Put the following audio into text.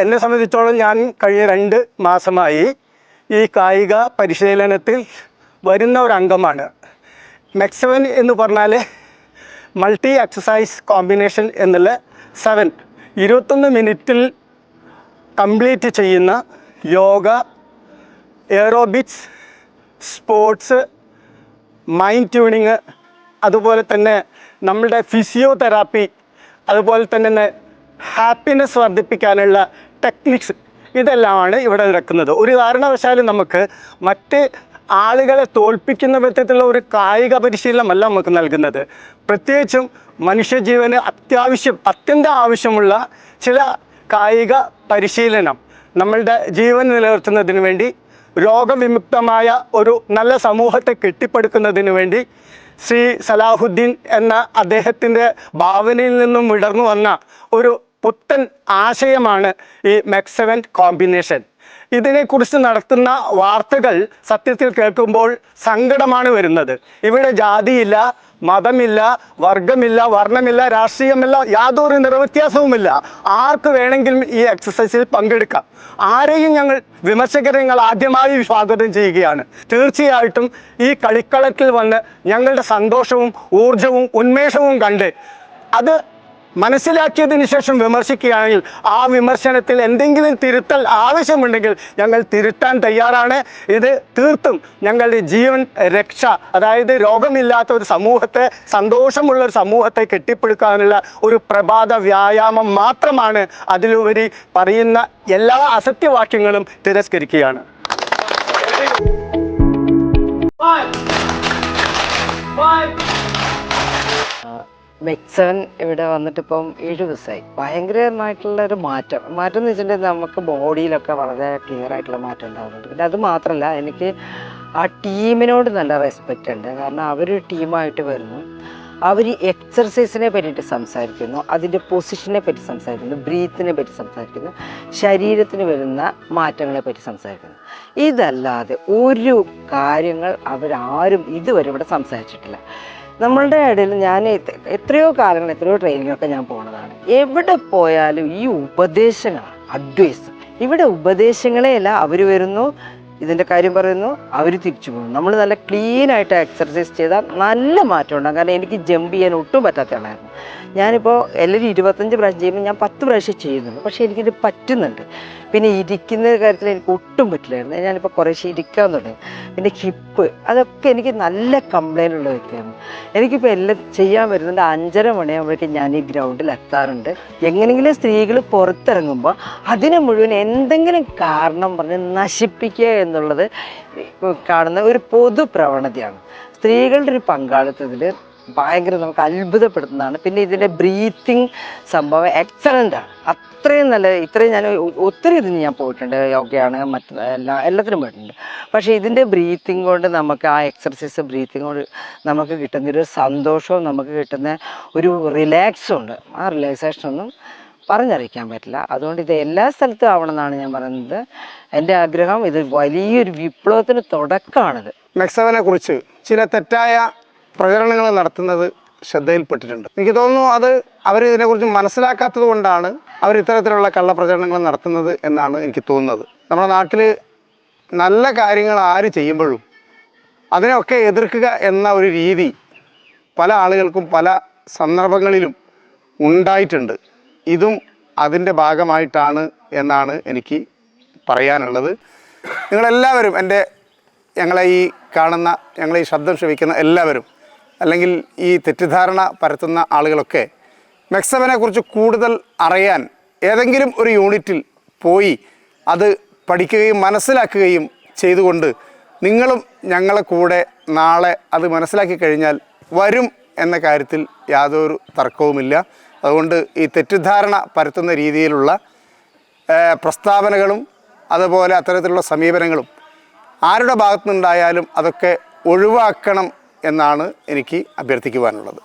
എന്നെ സംബന്ധിച്ചോളം ഞാൻ കഴിഞ്ഞ രണ്ട് മാസമായി ഈ കായിക പരിശീലനത്തിൽ വരുന്ന ഒരു അംഗമാണ് മെക്സവൻ എന്ന് പറഞ്ഞാൽ മൾട്ടി എക്സസൈസ് കോമ്പിനേഷൻ എന്നുള്ള സെവൻ ഇരുപത്തൊന്ന് മിനിറ്റിൽ കംപ്ലീറ്റ് ചെയ്യുന്ന yoga aerobics sports mind tuning അതുപോലെ തന്നെ നമ്മളുടെ ഫിസിയോതെറാപ്പി അതുപോലെ തന്നെ ഹാപ്പിനെസ് വർദ്ധിപ്പിക്കാനുള്ള ടെക്നിക്സ് ഇതെല്ലാമാണ് ഇവിടെ നടക്കുന്നത്. ഒരു കാരണവശാലും നമുക്ക് മറ്റ് ആളുകളെ തോൽപ്പിക്കുന്ന വിധത്തിലുള്ള ഒരു കായിക പരിശീലനമല്ല നമുക്ക് നൽകുന്നത്. പ്രത്യേകിച്ചും മനുഷ്യജീവന് അത്യാവശ്യം അത്യന്തം ആവശ്യമുള്ള ചില കായിക പരിശീലനം നമ്മളുടെ ജീവൻ നിലനിർത്തുന്നതിന് വേണ്ടി രോഗവിമുക്തമായ ഒരു നല്ല സമൂഹത്തെ കെട്ടിപ്പടുക്കുന്നതിന് വേണ്ടി ശ്രീ സലാഹുദ്ദീൻ എന്ന അദ്ദേഹത്തിന്റെ ഭാവനയിൽ നിന്നും വിടർന്നു വന്ന ഒരു പുത്തൻ ആശയമാണ് ഈ മെക്സവൻ കോമ്പിനേഷൻ. ഇതിനെക്കുറിച്ച് നടത്തുന്ന വാർത്തകൾ സത്യത്തിൽ കേൾക്കുമ്പോൾ സങ്കടമാണ് വരുന്നത്. ഇവിടെ ജാതിയില്ല മതമില്ല വർഗമില്ല വർണമില്ല രാഷ്ട്രീയമില്ല യാതൊരു നിറവ്യത്യാസവുമില്ല. ആർക്ക് വേണമെങ്കിലും ഈ എക്സസൈസിൽ പങ്കെടുക്കാം. ആരെയും ഞങ്ങൾ വിമർശകരെ ഞങ്ങൾ ആദ്യമായി സ്വാഗതം ചെയ്യുകയാണ്. തീർച്ചയായിട്ടും ഈ കളിക്കളത്തിൽ വന്ന് ഞങ്ങളുടെ സന്തോഷവും ഊർജവും ഉന്മേഷവും കണ്ട് അത് മനസ്സിലാക്കിയതിന് ശേഷം വിമർശിക്കുകയാണെങ്കിൽ ആ വിമർശനത്തിൽ എന്തെങ്കിലും തിരുത്തൽ ആവശ്യമുണ്ടെങ്കിൽ ഞങ്ങൾ തിരുത്താൻ തയ്യാറാണ്. ഇത് തീർത്തും ഞങ്ങളുടെ ജീവൻ രക്ഷ അതായത് രോഗമില്ലാത്ത ഒരു സമൂഹത്തെ സന്തോഷമുള്ള ഒരു സമൂഹത്തെ കെട്ടിപ്പടുക്കാനുള്ള ഒരു പ്രഭാത വ്യായാമം മാത്രമാണ് അതിലുപരി പറയുന്ന എല്ലാ അസത്യവാക്യങ്ങളും തിരസ്കരിക്കുകയാണ്. മെക്സൺ ഇവിടെ വന്നിട്ട് ഏഴ് ദിവസമായി. ഭയങ്കരമായിട്ടുള്ള ഒരു മാറ്റം. മാറ്റം എന്ന് വെച്ചിട്ടുണ്ടെങ്കിൽ നമുക്ക് ബോഡിയിലൊക്കെ വളരെ ക്ലിയർ ആയിട്ടുള്ള മാറ്റം ഉണ്ടാകുന്നുണ്ട്. പിന്നെ അത് മാത്രമല്ല എനിക്ക് ആ ടീമിനോട് നല്ല റെസ്പെക്റ്റ് ഉണ്ട്. കാരണം അവർ ടീമായിട്ട് വരുന്നു. അവർ എക്സർസൈസിനെ പറ്റിയിട്ട് സംസാരിക്കുന്നു. അതിന്റെ പൊസിഷനെ പറ്റി സംസാരിക്കുന്നു. ബ്രീത്തിനെ പറ്റി സംസാരിക്കുന്നു. ശരീരത്തിന് വരുന്ന മാറ്റങ്ങളെ പറ്റി സംസാരിക്കുന്നു. ഇതല്ലാതെ ഒരു കാര്യങ്ങൾ അവരാരും ഇതുവരെ ഇവിടെ സംസാരിച്ചിട്ടില്ല. നമ്മളുടെ ഇടയിൽ ഞാൻ എത്രയോ കാലങ്ങൾ എത്രയോ ട്രെയിനിങ്ങൊക്കെ ഞാൻ പോണതാണ്. എവിടെ പോയാലും ഈ ഉപദേശങ്ങളാണ് അഡ്വൈസ് ഇവിടെ ഉപദേശങ്ങളേ അല്ല അവർ വരുന്നു. ഇതിന്റെ കാര്യം പറയുന്നു അവർ തിരിച്ചു പോകുന്നു നമ്മൾ നല്ല ക്ലീൻ ആയിട്ട് എക്സർസൈസ് ചെയ്താൽ നല്ല മാറ്റം ഉണ്ടാകും. കാരണം എനിക്ക് ജമ്പ് ചെയ്യാൻ ഒട്ടും പറ്റാത്ത ആളായിരുന്നു. ഞാനിപ്പോൾ എല്ലാവരും ഇരുപത്തഞ്ച് പ്രാവശ്യം ചെയ്യുമ്പോൾ ഞാൻ പത്ത് പ്രാവശ്യം ചെയ്യുന്നുണ്ട് പക്ഷേ എനിക്കിത് പറ്റുന്നുണ്ട്. പിന്നെ ഇരിക്കുന്ന കാര്യത്തിൽ എനിക്ക് ഒട്ടും പറ്റില്ലായിരുന്നു. ഞാനിപ്പോൾ കുറേശ്ശെ ഇരിക്കാൻ തുടങ്ങി. പിന്നെ ഹിപ്പ് അതൊക്കെ എനിക്ക് നല്ല കംപ്ലൈന്റ് ഉള്ള വ്യക്തിയാണ്. എനിക്കിപ്പോൾ എല്ലാം ചെയ്യാൻ വരുന്നുണ്ട് അഞ്ചര മണിയാകുമ്പോഴേക്കും ഞാൻ ഈ ഗ്രൗണ്ടിൽ എത്താറുണ്ട്. എങ്ങനെയെങ്കിലും സ്ത്രീകൾ പുറത്തിറങ്ങുമ്പോൾ അതിനെ മുഴുവൻ എന്തെങ്കിലും കാരണം പറഞ്ഞ് നശിപ്പിക്കുക എന്നുള്ളത് കാണുന്ന ഒരു പൊതു പ്രവണതയാണ്. സ്ത്രീകളുടെ ഒരു പങ്കാളിത്തത്തിൽ ഭയങ്കര നമുക്ക് അത്ഭുതപ്പെടുത്തുന്നതാണ്. പിന്നെ ഇതിന്റെ ബ്രീത്തിങ് സംഭവം എക്സലന്റ് ആണ്. അത്രയും നല്ല ഇത്രയും ഞാൻ ഒത്തിരി ഇതിന് ഞാൻ പോയിട്ടുണ്ട്. യോഗയാണ് മറ്റ് എല്ലാ എല്ലാത്തിനും പോയിട്ടുണ്ട്. പക്ഷേ ഇതിന്റെ ബ്രീത്തിങ് കൊണ്ട് നമുക്ക് ആ എക്സർസൈസ് ബ്രീത്തിങ് കൊണ്ട് നമുക്ക് കിട്ടുന്ന ഒരു സന്തോഷവും നമുക്ക് കിട്ടുന്ന ഒരു റിലാക്സും ഉണ്ട്. ആ റിലാക്സേഷൻ ഒന്നും പറഞ്ഞറിയിക്കാൻ പറ്റില്ല. അതുകൊണ്ട് ഇത് എല്ലാ സ്ഥലത്തും ആവണം എന്നാണ് ഞാൻ പറയുന്നത്. എന്റെ ആഗ്രഹം ഇത് വലിയൊരു വിപ്ലവത്തിന് തുടക്കമാണിത്. മെക്സവനെ കുറിച്ച് ചില തെറ്റായ പ്രചരണങ്ങൾ നടത്തുന്നത് ശ്രദ്ധയിൽപ്പെട്ടിട്ടുണ്ട്. എനിക്ക് തോന്നുന്നു അത് അവർ ഇതിനെക്കുറിച്ച് മനസ്സിലാക്കാത്തത് കൊണ്ടാണ് അവർ ഇത്തരത്തിലുള്ള കള്ളപ്രചരണങ്ങൾ നടത്തുന്നത് എന്നാണ് എനിക്ക് തോന്നുന്നത്. നമ്മുടെ നാട്ടിൽ നല്ല കാര്യങ്ങൾ ആര് ചെയ്യുമ്പോഴും അതിനെയൊക്കെ എതിർക്കുക എന്ന ഒരു രീതി പല ആളുകൾക്കും പല സന്ദർഭങ്ങളിലും ഉണ്ടായിട്ടുണ്ട്. ഇതും അതിന്റെ ഭാഗമായിട്ടാണ് എന്നാണ് എനിക്ക് പറയാനുള്ളത്. നിങ്ങളെല്ലാവരും എന്റെ ഞങ്ങളെ ഈ കാണുന്ന ഞങ്ങളെ ഈ ശബ്ദം ശ്രമിക്കുന്ന എല്ലാവരും അല്ലെങ്കിൽ ഈ തെറ്റിദ്ധാരണ പരത്തുന്ന ആളുകളൊക്കെ മെക്സവനെ കുറിച്ച് കൂടുതൽ അറിയാൻ ഏതെങ്കിലും ഒരു യൂണിറ്റിൽ പോയി അത് പഠിക്കുകയും മനസ്സിലാക്കുകയും ചെയ്തുകൊണ്ട് നിങ്ങളും ഞങ്ങളെ കൂടെ നാളെ അത് മനസ്സിലാക്കി കഴിഞ്ഞാൽ വരും എന്ന കാര്യത്തിൽ യാതൊരു തർക്കവുമില്ല. അതുകൊണ്ട് ഈ തെറ്റിദ്ധാരണ പരത്തുന്ന രീതിയിലുള്ള പ്രസ്താവനകളും അതുപോലെ അത്തരത്തിലുള്ള സമീപനങ്ങളും ആരുടെ ഭാഗത്തുനിന്നുണ്ടായാലും അതൊക്കെ ഒഴിവാക്കണം എന്നാണ് എനിക്ക് അഭ്യർത്ഥിക്കുവാനുള്ളത്.